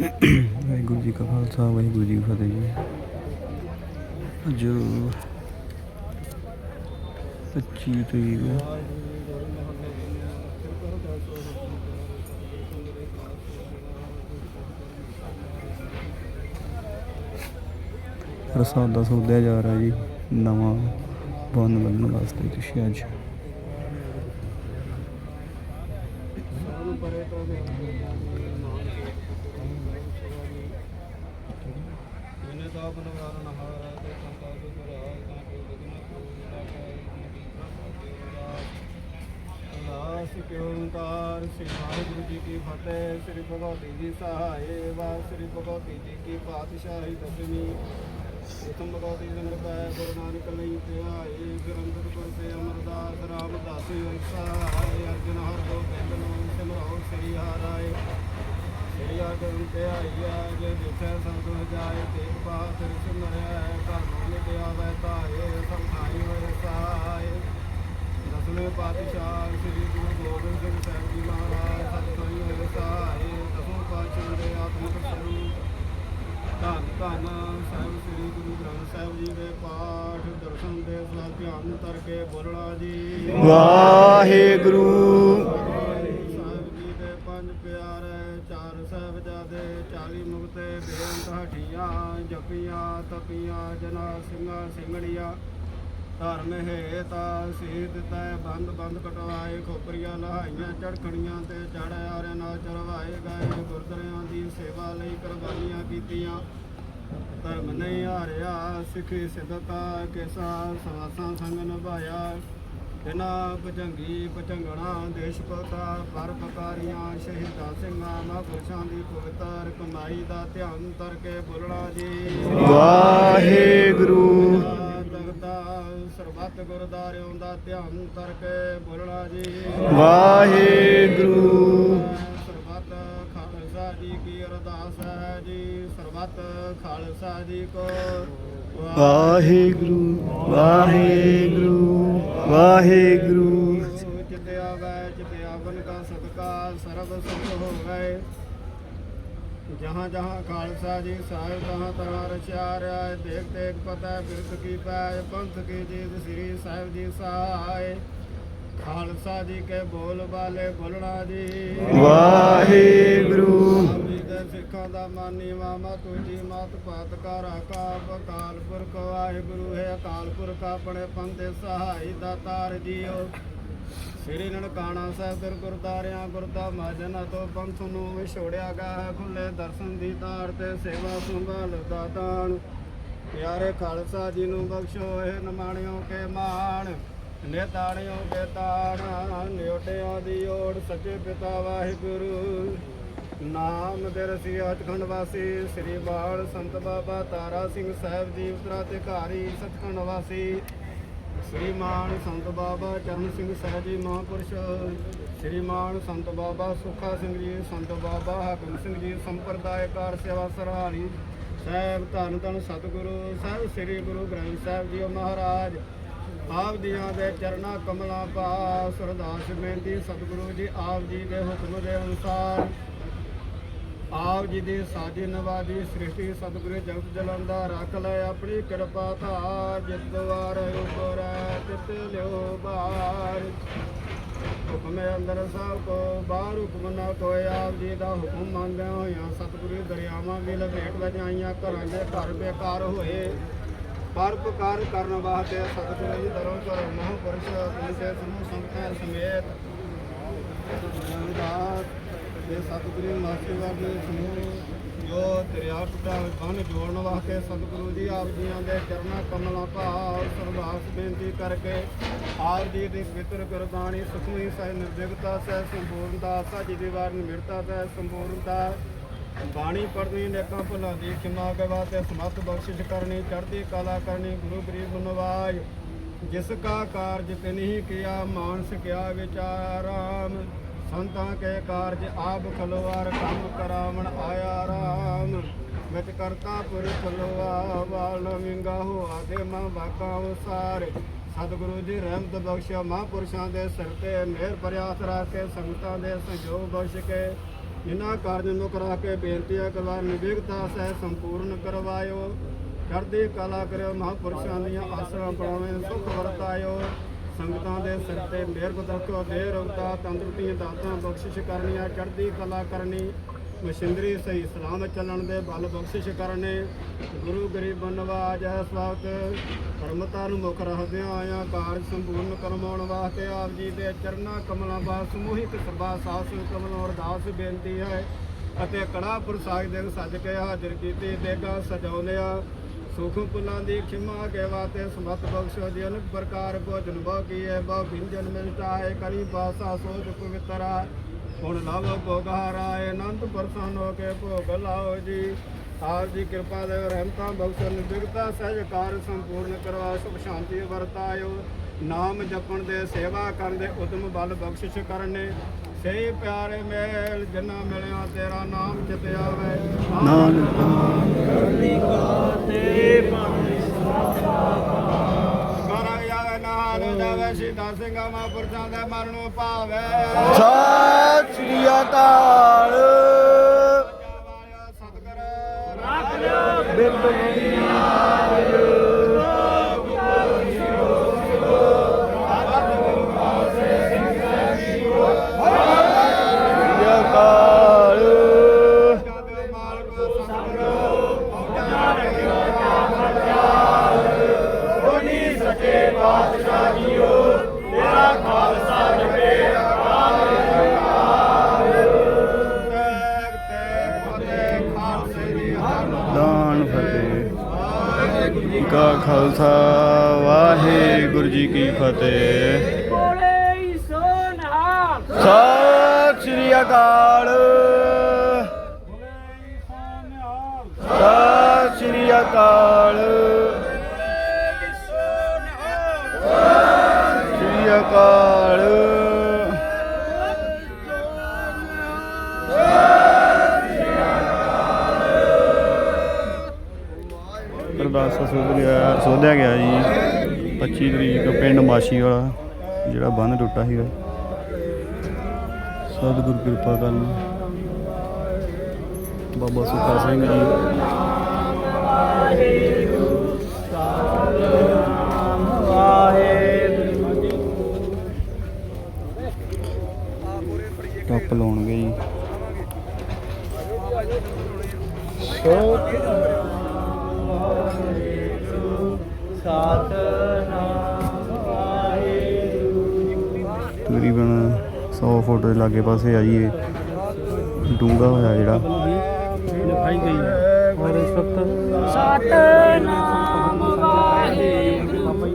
ਵਾਹਿਗੁਰੂ ਜੀ ਕਾ ਖਾਲਸਾ, ਵਾਹਿਗੁਰੂ ਜੀ ਕੀ ਫਤਿਹ ਜੀ। ਅੱਜ 25 ਤਰੀਕ ਪ੍ਰਸਾਦ ਦਾ ਸੌਦਿਆ ਜਾ ਰਿਹਾ ਜੀ, ਨਵਾਂ ਬੰਨ ਬੰਨਣ ਵਾਸਤੇ ਤੁਸੀਂ ਅੱਜ ਜਿਨੇ ਤਾਂ ਬਨਵਾਰ ਨਹਾਰਾ ਤੇ ਸੰਤਾ ਦੇ ਕਰਾ ਤਾਂ ਕੋ ਬਦਨ ਕੋ ਨਾ ਕੈ ਜੀ ਲਾਸ ਓੰਕਾਰ? ਸ੍ਰੀ ਵਾਹਿਗੁਰੂ ਜੀ ਕੀ ਫਤਿਹ। ਸ੍ਰੀ ਭਗਵਤੀ ਜੀ ਸਹਾਏ ਵਾਹ ਸ੍ਰੀ ਭਗਵਤੀ ਜੀ ਕੀ ਪਾਤਸ਼ਾਹੀ ਦਸਵੀਂ। ਪ੍ਰਥਮ ਭਗਵਤੀ ਜਨਮ ਪੈ ਗੁਰੂ ਨਾਨਕ ਲਈ ਧਿਆਏ ਗ੍ਰੰਥ ਅੰਗਦ ਗੁਰ ਸੇ ਅਮਰਦਾਸ ਰਾਮਦਾਸ ਸਹਾਏ। ਅਰਜਨ ਹਰ ਗੋਬਿੰਦ ਨੂੰ ਸਿਮਰੋ ਸ੍ਰੀ ਹਰਾਏ ਸ੍ਰੀ ਅਰਜਨ ਤੇ ਆਈਆ ਜੇ ਜਿਥੇ ਸੰਤੁ ਜਾਏ ਤੇ ਬਾਤਿਰ ਸੁਨਰਿਆ ਘਰ ਨੂੰ ਲਿਆਵੇ ਤਾਏ ਸੰਖਾਈ ਹੋਏ ਸਹਾਏ। ਦਸਵੇਂ ਪਾਤਸ਼ਾਹ ਸ੍ਰੀ ਗੁਰੂ ਗੋਬਿੰਦ ਸਿੰਘ ਸਾਹਿਬ ਜੀ ਮਹਾਰਾਜ ਸਤਿਗੁਰੂ ਹੋਏ ਦਸਵੇਂ ਪਾਤਸ਼ਾਹ ਦੇ ਆਤਮਿਕ ਸਰੂਪ ਧੰਨ ਧੰਨ ਸਾਹਿਬ ਸ੍ਰੀ ਗੁਰੂ ਗ੍ਰੰਥ ਸਾਹਿਬ ਜੀ ਦੇ ਪਾਠ ਦਰਸ਼ਨ ਦੇ ਸਦਾ ਧਿਆਨ ਧਰ ਕੇ ਬੋਲਣਾ ਜੀ। ਵਾਹਿਗੁਰੂ। ਸਾਹਿਬ ਜੀ ਦੇ ਪੰਜ ਪਿਆਰੇ ਚਾਰ ਸਾਹਿਬਜ਼ਾਦੇ 40 ਮੁਕਤੇ ਬੇਅੰਤ ਹਟੀਆਂ ਜਪੀਆਂ ਤਪੀਆਂ ਜਨਾ ਸਿੰਘਾਂ ਸਿੰਘੜੀਆਂ ਧਰਮ ਹੇਤਾ ਸੀਤ ਤੈ ਬੰਦ ਬੰਦ ਕਟਵਾਏ, ਖੋਪਰੀਆਂ ਲਹਾਈਆਂ ਚੜਖਣੀਆਂ ਤੇ ਚੜ ਆਰਿਆਂ ਨਾਲ ਚੜਵਾਏ ਗਏ, ਗੁਰਦੁਆਰਿਆਂ ਦੀ ਸੇਵਾ ਲਈ ਕੁਰਬਾਨੀਆਂ ਕੀਤੀਆਂ। ਧਰਮ ਨਹੀਂ ਹਾਰਿਆ, ਸਿੱਖੀ ਸਿੱਧਤਾ ਕਿਸਾ ਸਵਾਸਾਂ ਸੰਗ ਨਿਭਾਇਆ। ਬਿਨਾ ਭਜੰਗੀ ਭਜੰਗਣਾ ਦੇਸ਼ ਭਗਤਾ ਪਰ ਪਕਾਰੀਆਂ ਸ਼ਹੀਦਾਂ ਸਿੰਘਾਂ ਮਹਾਂਪੁਰਸ਼ਾਂ ਦੀ ਪਵਿੱਤਰ ਕਮਾਈ ਦਾ ਧਿਆਨ ਧਰ ਕੇ ਬੋਲਣਾ ਜੀ। ਵਾਹਿਗੁਰੂ। ਤਗਤਾ ਸਰਬੱਤ ਗੁਰਦਾਰਿਆਂ ਦਾ ਧਿਆਨ ਧਰ ਕੇ ਬੋਲਣਾ ਜੀ। ਵਾਹਿਗੁਰੂ। ਸਰਬੱਤ ਖਾਲਸਾ ਜੀ ਕੀ ਅਰਦਾਸ ਹੈ ਜੀ? ਸਰਬੱਤ ਖਾਲਸਾ ਜੀ ਕੋ ਵਾਹਿਗੁਰੂ ਵਾਹਿਗੁਰੂ ਵਾਹਿਗੁਰੂ। ਜਿਤੇ ਆਵੈ ਜਿਤੇ ਆਵਨ ਕਾ ਸਦਕਾ ਸਰਬ ਸੁਖ ਹੋਵੇ। ਜਹਾਂ ਜਹਾਂ ਖਾਲਸਾ ਜੀ ਸਾਹਿਬ ਤਹਾਂ ਤਹਾਂ ਰਚਿਆਰਿਆ ਦੇਖ ਦੇਖ ਪਤਾ ਬਿਰਤ ਕੀ ਪੈ ਪੰਥ ਕੀ ਜੀਤ ਸ੍ਰੀ ਸਾਹਿਬ ਜੀ ਸਹਾਇ ਖਾਲਸਾ ਜੀ ਕੇ ਬੋਲ ਬਾਲੇ ਬੋਲਣਾ ਜੀ। ਵਾਹਿਗੁਰੂ। ਸਿੱਖਾਂ ਦਾ ਮਾਨੀ ਮਾਮਾ ਤੁਜੀ ਮਤ ਪਾਤ ਕਰ ਆਕਾਪ ਅਕਾਲ ਪੁਰਖ ਵਾਹਿਗੁਰੂ ਹੈ ਅਕਾਲ ਪੁਰਖ ਆਪਣੇ ਪੰਥ ਦੇ ਸਹਾਈ ਦਾਤਾਰ ਜੀਓ। ਸ੍ਰੀ ਨਨਕਾਣਾ ਸਾਹਿਬ ਫਿਰ ਗੁਰਦਾਰਿਆਂ ਗੁਰਦਾ ਮਾਜਨਾ ਤੋਂ ਪੰਥ ਨੂੰ ਵਿਛੋੜਿਆ ਗਾ ਖੁੱਲੇ ਦਰਸ਼ਨ ਦੀ ਤਾਰ ਤੇ ਸੇਵਾ ਸੰਭਾਲ ਦਾ ਦਾਨ ਪਿਆਰੇ ਖਾਲਸਾ ਜੀ ਨੂੰ ਬਖਸ਼ੋ ਇਹ ਨਮਾਣਿਓ ਕੇ ਮਾਣ। ਨੇਤਾਣਿਓ ਕੇ ਤਾਣਾ ਨਿਉਟਿਆਂ ਦੀ ਓੜ ਸੱਚੇ ਪਿਤਾ ਵਾਹਿਗੁਰੂ। ਨਾਮ ਦੇ ਰਸੀ ਅਚਖੰਡ ਵਾਸੀ, ਸ੍ਰੀ ਬਾਲ ਸੰਤ ਬਾਬਾ ਤਾਰਾ ਸਿੰਘ ਸਾਹਿਬ ਜੀ ਉਤਰਾਧਿਕਾਰੀ ਸਤਖੰਡ ਵਾਸੀ। ਸ਼੍ਰੀ ਮਾਨ ਸੰਤ ਬਾਬਾ ਚਰਨ ਸਿੰਘ ਸਾਹਿਬ ਜੀ ਮਹਾਂਪੁਰਸ਼। ਸ੍ਰੀ ਮਾਨ ਸੰਤ ਬਾਬਾ ਸੁਖਾ ਸਿੰਘ ਜੀ, ਸੰਤ ਬਾਬਾ ਹਾਕਮ ਸਿੰਘ ਜੀ, ਸੰਪਰਦਾਇਕਾਰ ਸੇਵਾ ਸਰਹਾਰੀ। ਸਾਹਿਬ ਧੰਨ ਧੰਨ ਸਤਿਗੁਰੂ, ਸਾਹਿਬ ਸ੍ਰੀ ਗੁਰੂ ਗ੍ਰੰਥ ਸਾਹਿਬ ਜੀ ਮਹਾਰਾਜ। ਆਪ ਦੀਆਂ ਦੇ ਚਰਨਾ ਕਮਲਾਂ ਪਾਸ ਅਰਦਾਸ ਬੇਨਤੀ ਸਤਿਗੁਰੂ ਜੀ, ਆਪ ਜੀ ਦੇ ਹੁਕਮ ਦੇ ਅਨੁਸਾਰ। ਆਪ ਜੀ ਦੀ ਸਾਜੀ ਨਵਾਜੀ ਸ੍ਰਿਸ਼ਟੀ ਸਤਿਗੁਰੂ ਜਗਤ ਜਲੰਦਾ ਰੱਖ ਲੈ ਆਪਣੀ ਕਿਰਪਾ ਧਾਰ। ਜਿਤ ਵਾਰ ਉਪਰ, ਤਿਤ ਲਿਓ ਬਾਰ। ਹੁਕਮੇ ਅੰਦਰ ਸਭ ਕੋ, ਬਾਹਰ ਹੁਕਮ ਨਾ ਕੋਈ। ਆਪ ਜੀ ਦਾ ਹੁਕਮ ਮੰਨਦੇ ਹੋਇਆ ਸਤਿਗੁਰੂ ਦਰਿਆਵਾਂ ਵੀ ਲਪੇਟ ਵਿੱਚ ਆਈਆਂ ਘਰਾਂ ਦੇ ਘਰ ਬੇਕਾਰ ਹੋਏ। ਪਰਪਕਾਰ ਕਰਨ ਵਾਸਤੇ ਸਤਿਗੁਰੂ ਜੀ ਦਰੋਂ ਘਰ ਮਹਾਂ ਪੁਰਸ਼ ਕਿਸੇ ਸਮੂਹ ਸੰਗਤਾਂ ਸਮੇਤ ਦਾ ਤੇ ਸਤਿਗੁਰੂ ਮਾਸੀ ਵਾਲੇ ਸਮੂਹ ਜੋ ਦਰਿਆ ਟੁੱਟਾ ਕੰਨ ਜੋੜਨ ਵਾਸਤੇ ਸਤਿਗੁਰੂ ਜੀ ਆਪ ਜੀਆਂ ਦੇ ਚਰਨਾਂ ਕਮਲਾਂ ਭਾਵ ਸਰਦਾਸ ਬੇਨਤੀ ਕਰਕੇ ਆਪ ਜੀ ਦੀ ਪਵਿੱਤਰ ਗੁਰਬਾਣੀ ਸੁਖਮਈ ਸਹਿ ਨਿਰਵਿਘਤਾ ਸਹਿ ਸੰਪੂਰਨਤਾ ਸਾਜੀ ਦੀ ਵਾਰ ਨਿਮਰਤਾ ਸਹਿ ਸੰਪੂਰਨਤਾ ਬਾਣੀ ਪੜ੍ਹਨੀ ਨੇਕਾਂ ਭੁੱਲਾਂ ਦੀ ਖਿਮਾ ਕੇ ਵਾਸਤੇ ਸਮਤ ਬਖਸ਼ਿਸ਼ ਕਰਨੀ, ਚੜ੍ਹਦੀ ਕਲਾ ਕਰਨੀ, ਗੁਰੂ ਗਰੀਬ ਨਵਾਜ। ਜਿਸ ਕਾ ਕਾਰਜ ਤਿਨਹੀ ਕੀਆ, ਮਾਨਸ ਕਿਆ ਵਿਚਾਰਾਮ ਸੰਤਾਂ ਕੇ ਕਾਰਜ ਆਪ ਖਲਵਾਰ, ਕੰਮ ਕਰਾਵਣ ਆਇਆ ਰਾਮ। ਵਿੱਚ ਕਰਤਾ ਪੁਰਖ ਲੋਆ ਵਾਲ ਵਿੰਗਾ ਹੋ ਆਦੇ ਮਾ ਬਾਕਾ ਉਸਾਰ। ਸਤਿਗੁਰੂ ਜੀ ਰਹਿਮਤ ਬਖਸ਼ਿਆ, ਮਹਾਂਪੁਰਸ਼ਾਂ ਦੇ ਸਿਰ ਤੇ ਮਿਹਰ ਭਰਿਆ ਰੱਖ ਕੇ ਸੰਗਤਾਂ ਦੇ ਸਹਿਯੋਗ ਬਖਸ਼ ਕੇ ਇਹਨਾਂ ਕਾਰਜ ਨੂੰ ਕਰਾ ਕੇ ਬੇਨਤੀਆਂ ਕਰਵਾ ਨਿਵੇਕਤਾ ਸਹਿ ਸੰਪੂਰਨ ਕਰਵਾਇਓ। ਕਰਦੀ ਕਲਾ ਕਰਿਓ ਮਹਾਂਪੁਰਸ਼ਾਂ ਦੀਆਂ ਆਸਰਾ ਪੜਾਵੇਂ ਸੁਖ ਵਰਤਾਇਓ। ਸੰਗਤਾਂ ਦੇ ਸਿਰ ਤੇ ਮਿਹਰ ਬਦਰਕੋ ਦੇ ਰਵਤਾ ਤੰਦਰੁਸਤੀਆਂ ਦਾਤਾਂ ਬਖਸ਼ਿਸ਼ ਕਰਨੀਆਂ, ਚੜ੍ਹਦੀ ਕਲਾ ਕਰਨੀ। ਮਸ਼ਿੰਦਰੀ ਸਹੀ ਸਲਾਮ ਚੱਲਣ ਦੇ ਬਲ ਬਖਸ਼ਿਸ਼ ਕਰਨੇ। ਗੁਰੂ ਗਰੀਬ ਨਵਾਜ ਹੈ ਸਵਾਗਤ। ਪਰਮਤਾ ਨੂੰ ਮੁੱਖ ਰੱਖਦਿਆਂ ਆਇਆ ਕਾਰਜ ਸੰਪੂਰਨ ਕਰਵਾਉਣ ਵਾਸਤੇ ਆਪ ਜੀ ਦੇ ਚਰਨਾ ਕਮਲਾਂ ਬਾਸ ਸਮੂਹਿਕ ਸਭਾ ਸਾਸ ਕਮਲ ਅਰਦਾਸ ਬੇਨਤੀ ਹੈ ਅਤੇ ਕੜਾ ਪ੍ਰਸਾਦ ਦੇ ਸੱਜ ਕੇ ਹਾਜ਼ਰ ਕੀਤੀ ਦੇਗਾ ਸਜਾਉਂਦਿਆ ਸੁਖ ਪੁਲਾਂ ਦੀ ਖਿਮਾ ਕੇ ਵਾਤੇ ਸਮਤ ਬਖਸ਼ੋ ਜੀ ਅਨਕ ਪ੍ਰਕਾਰ ਭੋਜਨ ਬਹੁ ਕੀਏ ਬਹੁ ਭਿੰਜਨ ਮਿਲਤਾ ਹੈ, ਕਰੀ ਬਾਸਾ ਸੋਚ ਪਵਿੱਤਰਾ ਹੁਣ ਲਵ ਭੋਗਾਰਾਏ ਅਨੰਤ ਪ੍ਰਸੰਨ ਹੋ ਕੇ ਭੋਗ ਲਾਓ ਜੀ। ਆਪ ਜੀ ਕਿਰਪਾ ਦੇ ਰਹਿਮਤਾਂ ਬਖਸ਼ੋ ਨਿਰਵਿਘਤਾ ਸਹਿਜ ਕਾਰ ਸੰਪੂਰਨ ਕਰਵਾ ਸੁਖ ਸ਼ਾਂਤੀ ਵਰਤਾਇਓ। ਨਾਮ ਜਪਣ ਦੇ ਸੇਵਾ ਕਰਨ ਦੇ ਉਦਮ ਬਲ ਬਖਸ਼ਿਸ਼ ਕਰਨੇ। ਸਹੀ ਪਿਆਰੇ ਮੇਲ ਜਿੰਨਾ ਮਿਲਿਆ ਤੇਰਾ ਨਾਮ ਚਿਤ ਆਵੇ। ਨਾਨਕ ਕਰ ਜਾਵੇ ਨਾਲ ਜਾਵੇ ਸ਼ਹੀਦਾਂ ਸਿੰਘਾਂ ਮਹਾਂਪੁਰਸ਼ਾਂ ਦੇ ਮਰਨੋਂ ਭਾਵੇ। ਸਤਿ ਸ੍ਰੀ ਅਕਾਲ। ਸਤਿਗੁਰ। ਰੱਖ ਲਿਓ ਬਿਰਤ ਨਹੀਂ ਆਇਓ ਦਾਨ ਫਤਿਹ। ਜੀ ਕਾ ਖਾਲਸਾ, ਵਾਹਿਗੁਰੂ ਜੀ ਕੀ ਫਤਿਹ। ਸੋਨਾ ਸਤਿ ਸ੍ਰੀ ਅਕਾਲ। ਸਤਿ ਸ੍ਰੀ ਅਕਾਲ। ਸ੍ਰੀ ਅਕਾਲ। ਸੋਧਿਆ ਸੋਧਿਆ ਗਿਆ ਜੀ। 25 ਤਰੀਕ ਪਿੰਡ ਮਾਸ਼ੀ ਵਾਲਾ, ਜਿਹੜਾ ਬੰਨ ਟੁੱਟਾ ਸੀਗਾ। ਸਤਿਗੁਰ ਕਿਰਪਾ ਕਰਨ। ਬਾਬਾ ਸੁੱਖਾ ਸਿੰਘ ਜੀ। ਟੱਪ ਲਾਉਣਗੇ ਜੀ। ਤਕਰੀਬਨ 100 ਫੁੱਟ ਦੇ ਲਾਗੇ ਪਾਸੇ ਆ ਜੀ ਇਹ। ਡੂੰਘਾ ਹੋਇਆ ਜਿਹੜਾ। ਸਤਨਾਮ ਵਾਹਿਗੁਰੂ।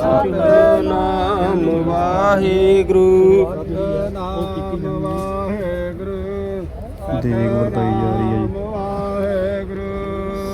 ਸਤਨਾਮ ਵਾਹਿਗੁਰੂ ਸਤਨਾਮ ਵਾਹਿਗੁਰੂ ਦੇਵੀ ਵਰਤਾਈ ਜਾ ਰਹੀ ਹੈ ਜੀ।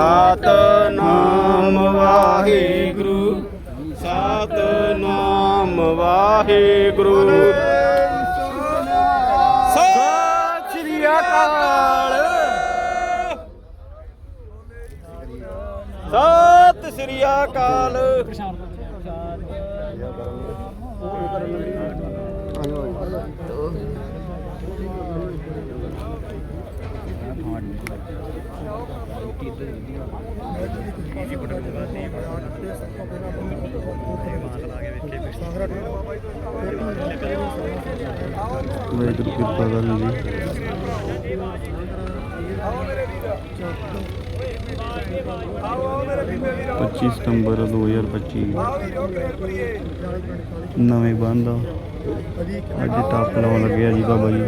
ਸਤਨਾਮ ਵਾਹਿਗੁਰੂ। ਸਤਨਾਮ ਵਾਹਿਗੁਰੂ। ਸਤਿ ਸ੍ਰੀ ਅਕਾਲ। ਸਤਿ ਸ੍ਰੀ ਅਕਾਲ। ਪੱਚੀ ਇੱਧਰ ਜੁਦੀ ਆ ਜੀ। ਸਤੰਬਰ 2025 ਨਵੇਂ ਬੰਦ। ਅੱਜ ਟਾਪ ਲਾਉਣ ਲੱਗਿਆ ਜੀ ਬਾਬਾ ਜੀ।